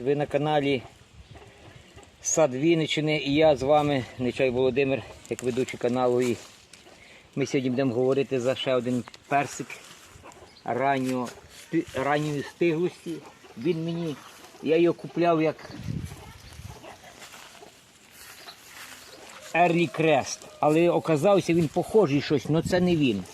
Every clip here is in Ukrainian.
Ви на каналі Сад Вінниччини і я з вами, Нечай Володимир, як ведучий каналу. І ми сьогодні будемо говорити за ще один персик ранньо, ранньої стиглості. Він мені, я його купляв як Early Crest, але оказався він похожий щось, але це не він.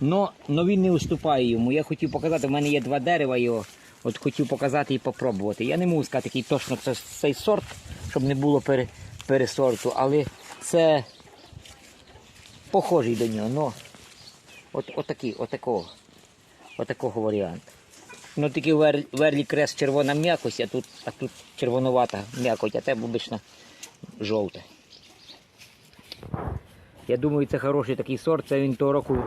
Но, но він не уступає йому. Я хотів показати, в мене є два дерева його. От хотів показати і попробувати. Я не можу сказати, який точно це цей сорт, щоб не було пере, пересорту, але це похожий до нього. Но от, отакий, отакого, отакого варіанту. Ну тільки в Ер- в Ерлі крест червона м'якость, а тут, а тут червонувата м'якоть, а те обично жовте. Я думаю, це хороший такий сорт. Це він того року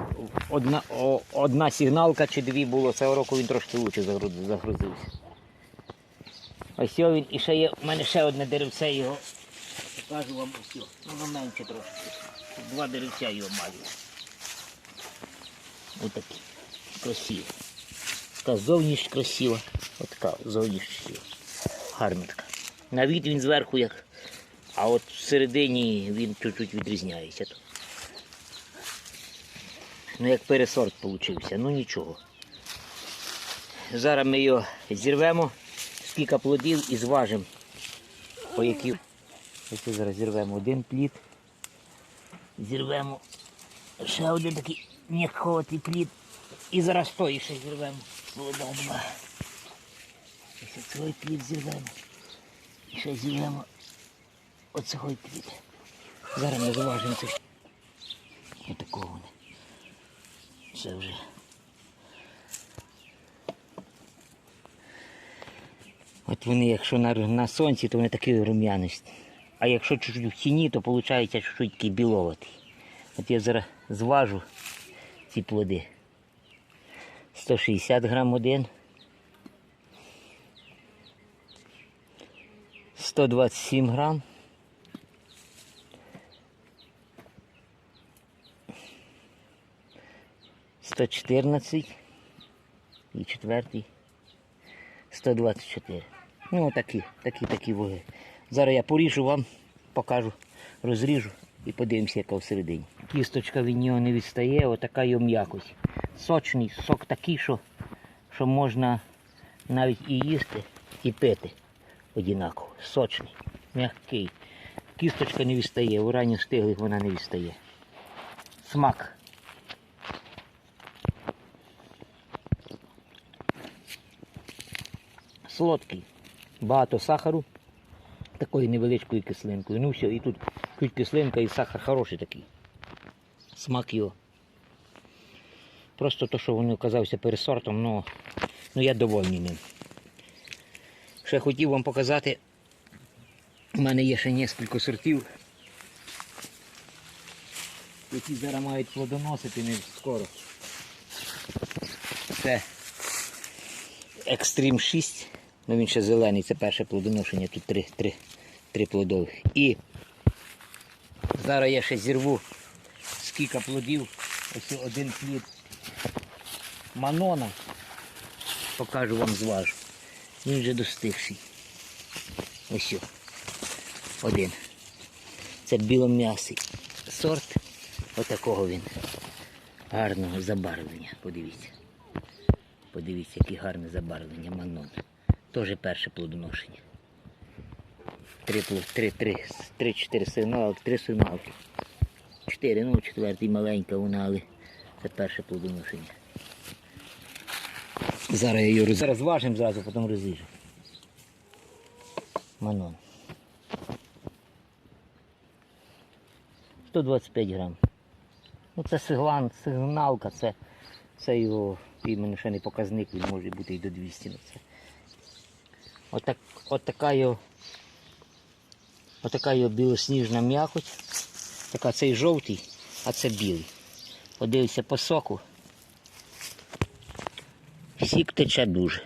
одна, о, одна сигналка чи дві було. Цього року він трошки лучше загрузився. Ось він і ще є. У мене ще одне деревце його. Покажу вам ось. його. Ну, воно менше трошки. Два деревця його маю. Отакі. Красиві. Така зовніш красива. Отака зовніш красива. Гарна така. На від він зверху як. А от всередині він чуть-чуть відрізняється. Ну, як пересорт получився, ну нічого. Зараз ми його зірвемо, скільки плодів і зважимо. По які. Ось зараз зірвемо один плід. Зірвемо ще один такий м'якотий плід. І зараз той ще зірвемо. Плода. Ось цей плід зірвемо. І ще зірвемо оцього плід. Зараз ми зважимо це. Отакого вони. Це вже. От вони, якщо на, на сонці, то вони такі рум'янисті. А якщо чуть-чуть в тіні, то виходить чуть-чуть такий біловатий. От я зараз зважу ці плоди. 160 грам один. 127 грам. 114 і четвертий 124. Ну такі, такі, такі ваги. Зараз я поріжу вам, покажу, розріжу і подивимося, яка всередині. Кісточка від нього не відстає, отака його м'якость. Сочний, сок такий, що, що можна навіть і їсти, і пити однаково. Сочний, м'який. Кісточка не відстає, у ранньо стиглих вона не відстає. Смак. Солодкий. Багато сахару, такою невеличкою кислинкою. Ну все, і тут чуть кислинка і сахар хороший такий. Смак його. Просто то, що він оказався пересортом, ну, ну я довольний ним. Ще хотів вам показати, у мене є ще кілька сортів, які зараз мають плодоносити не скоро. Це Екстрім 6, ну він ще зелений, це перше плодоношення, тут три, три, три плодових. І зараз я ще зірву скільки плодів, ось один плід манона. Покажу вам зважу. Він вже достигший. Ось. Один. Це білом'ясий сорт. Отакого він. Гарного забарвлення. Подивіться. Подивіться, яке гарне забарвлення манон. Теж перше плодоношення. Три, плод- три, три, три, чотири сигналки, три сигналки. Чотири, ну четвертий маленька вона, але це перше плодоношення. Зараз я її роз... Зараз важимо зразу, потім розріжемо. Манон. 125 грам. Ну це сиглан, сигналка, це, це його іменно ще не показник, він може бути і до 200 на це. Отак, от така його, отака його білосніжна м'якоть. Така цей жовтий, а це білий. Подивився по соку. Сік тече дуже.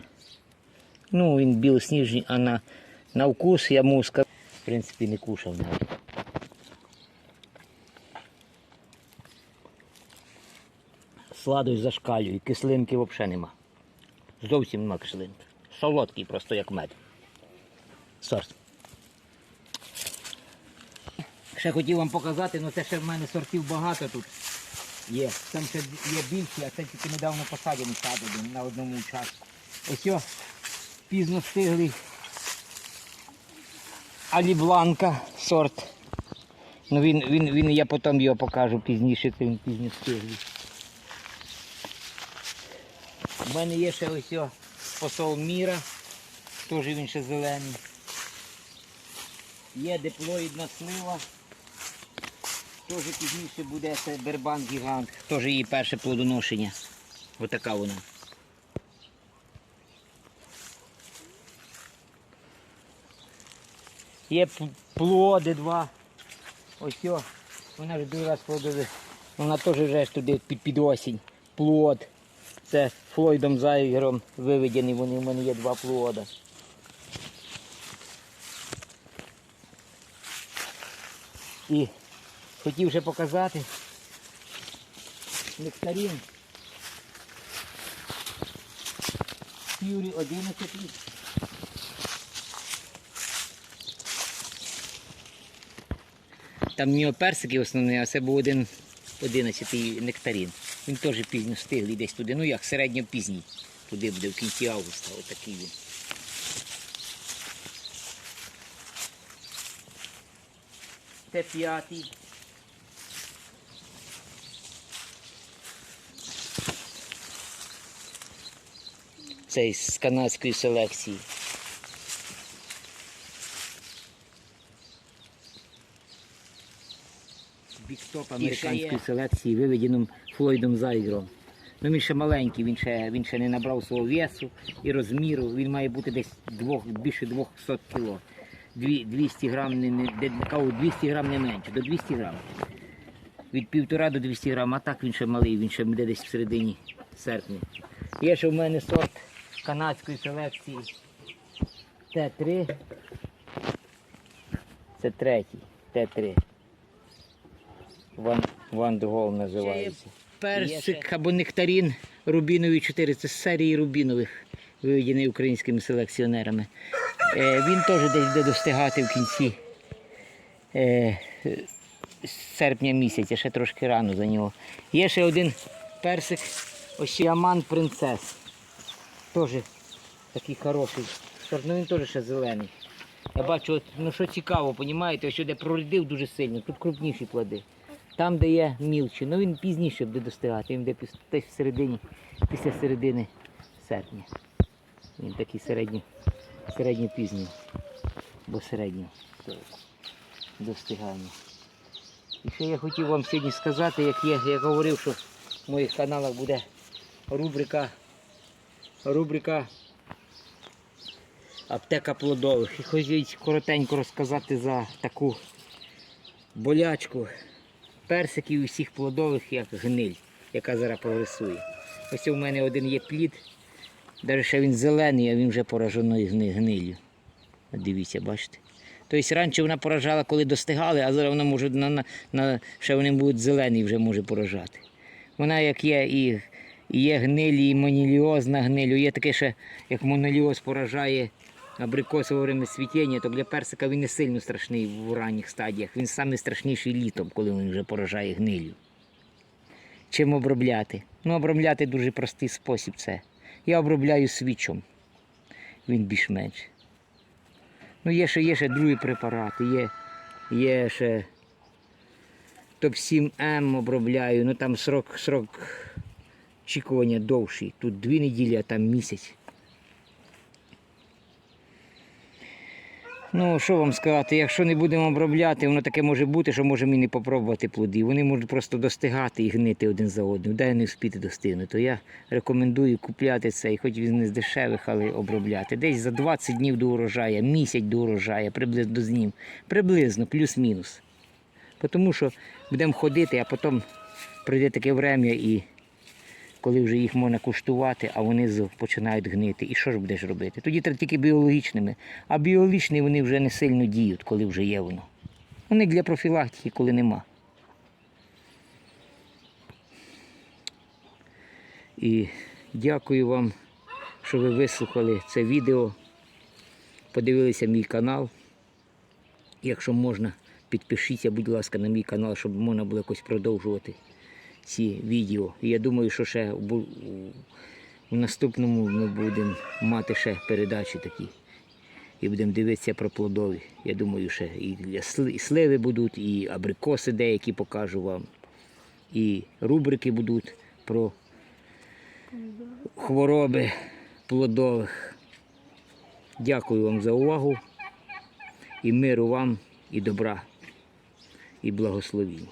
Ну, він білосніжний, а на, на вкус я сказати, в принципі, не кушав навіть. Сладость зашкалює, кислинки взагалі нема. Зовсім нема кислинки. Солодкий просто як мед. сорт. Ще хотів вам показати, але це ще в мене сортів багато тут є. Там ще є більші, а це тільки недавно посадені сад один на одному участку. Ось о, пізно стиглий Алібланка сорт. Ну він, він, він, я потім його покажу пізніше, це він пізно стиглий. У мене є ще ось о, посол Міра, теж він ще зелений. Є диплоїдна слива. Теж пізніше буде це бербан гігант. Теж її перше плодоношення. Отака вона. Є плоди два. Ось. Вона вже другий раз плодові. Вона теж вже туди під, під осінь. Плод. Це Флойдом Зайгером виведені, вони в мене є два плода. І хотів ще показати нектарин. Ф'юрі 11 літ. Там в нього персики основні, а це був один 11 нектарин. Він теж пізньо стиглий десь туди. Ну як, середньопізній. Туди буде в кінці августа. Отакий він. Це п'ятий. Цей з канадської селекції. Бікстоп американської селекції, виведеним Флойдом Зайгром. Ну він ще маленький, він ще, він ще не набрав свого весу і розміру. Він має бути десь двох, більше 200 кг. 200 грам не, не, 200 грам не менше, до 200 грам. Від півтора до 200 грам, а так він ще малий, він ще буде десь в середині серпня. Є ще в мене сорт канадської селекції Т3. Це третій, Т3. Ван, Ван де Гол називається. Персик або нектарін рубіновий 4. Це з серії рубінових, виведений українськими селекціонерами. Е, він теж десь буде достигати в кінці е, серпня місяця, ще трошки рано за нього. Є ще один персик, ось Яман Принцес. Теж такий хороший. Сорт, ну він теж ще зелений. Я бачу, от, ну що цікаво, розумієте, ось де прорядив дуже сильно, тут крупніші плоди. Там, де є мілчі, ну він пізніше буде достигати, він буде десь в середині, після середини серпня. Він такий середньо, середньопізній, бо середньо достигання. І ще я хотів вам сьогодні сказати, як є, я говорив, що в моїх каналах буде рубрика, рубрика аптека плодових. І хочу коротенько розказати за таку болячку персиків і всіх плодових, як гниль, яка зараз прогресує. Ось у мене один є плід, навіть ще він зелений, а він вже поражений гни- гнилью. Дивіться, бачите. Тобто раніше вона поражала, коли достигали, а зараз вона може на, на, на ще вони будуть зелені вже може поражати. Вона як є і, і є гнилі, і моніліозна гниль, є таке ще, як моноліоз поражає абрикос во время цвітіння, то для персика він не сильно страшний в ранніх стадіях. Він саме страшніший літом, коли він вже поражає гнилю. Чим обробляти? Ну, обробляти дуже простий спосіб це. Я обробляю свічом. Він більш-менш. Ну, є ще, є ще другі препарати, є, є ще топ-7М обробляю, ну там срок, срок чекування довший. Тут дві неділі, а там місяць. Ну, що вам сказати, якщо не будемо обробляти, воно таке може бути, що можемо і не попробувати плоди. Вони можуть просто достигати і гнити один за одним, дай не вспіти достигнути. То я рекомендую купляти цей, хоч він не з дешевих, але обробляти. Десь за 20 днів до урожаю, місяць до урожаю, приблизно до знім. Приблизно, плюс-мінус. Тому що будемо ходити, а потім прийде таке время і коли вже їх можна куштувати, а вони починають гнити. І що ж будеш робити? Тоді треба тільки біологічними. А біологічні вони вже не сильно діють, коли вже є воно. Вони для профілактики, коли нема. І дякую вам, що ви вислухали це відео подивилися мій канал. Якщо можна, підпишіться, будь ласка, на мій канал, щоб можна було якось продовжувати ці відео. Я думаю, що ще в наступному ми будемо мати ще передачі такі. І будемо дивитися про плодові. Я думаю, ще і сливи будуть, і абрикоси деякі покажу вам. І рубрики будуть про хвороби плодових. Дякую вам за увагу. І миру вам, і добра, і благословінь.